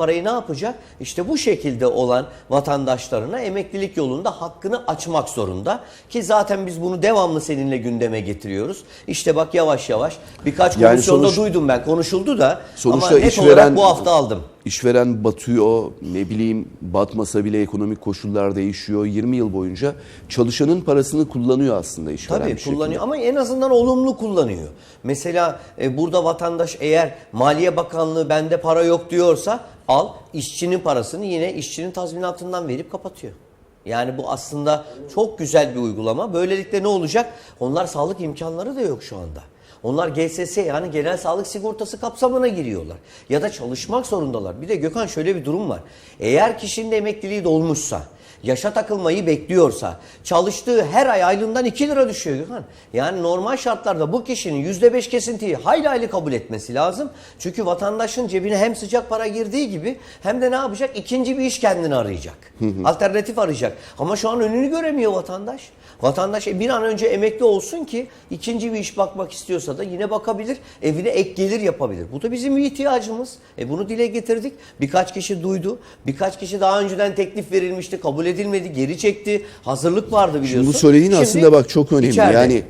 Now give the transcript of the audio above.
parayı ne yapacak? İşte bu şekilde olan vatandaşlarına emeklilik yolunda hakkını açmak zorunda. Ki zaten biz bunu devamlı seninle gündeme getiriyoruz. İşte bak yavaş yavaş birkaç Yani komisyonda sonuç- duydum ben konuşuldu da Sonuçta ama net işveren- olarak bu hafta aldım. İşveren batıyor, ne bileyim batmasa bile ekonomik koşullar değişiyor. 20 yıl boyunca çalışanın parasını kullanıyor aslında işveren Tabii bir şekilde. kullanıyor ama en azından olumlu kullanıyor. Mesela e, burada vatandaş eğer Maliye Bakanlığı bende para yok diyorsa al işçinin parasını yine işçinin tazminatından verip kapatıyor. Yani bu aslında çok güzel bir uygulama. Böylelikle ne olacak? Onlar sağlık imkanları da yok şu anda. Onlar GSS yani genel sağlık sigortası kapsamına giriyorlar. Ya da çalışmak zorundalar. Bir de Gökhan şöyle bir durum var. Eğer kişinin emekliliği dolmuşsa, yaşa takılmayı bekliyorsa çalıştığı her ay aylığından 2 lira düşüyor Gökhan. Yani normal şartlarda bu kişinin %5 kesintiyi hayli hayli kabul etmesi lazım. Çünkü vatandaşın cebine hem sıcak para girdiği gibi hem de ne yapacak? İkinci bir iş kendini arayacak. Alternatif arayacak. Ama şu an önünü göremiyor vatandaş. Vatandaş e, bir an önce emekli olsun ki ikinci bir iş bakmak istiyorsa da yine bakabilir. Evine ek gelir yapabilir. Bu da bizim ihtiyacımız. E bunu dile getirdik. Birkaç kişi duydu. Birkaç kişi daha önceden teklif verilmişti. Kabul edilmedi. Geri çekti. Hazırlık vardı biliyorsun. Şimdi bu söylediğin Şimdi aslında bak çok önemli. içeride. Yani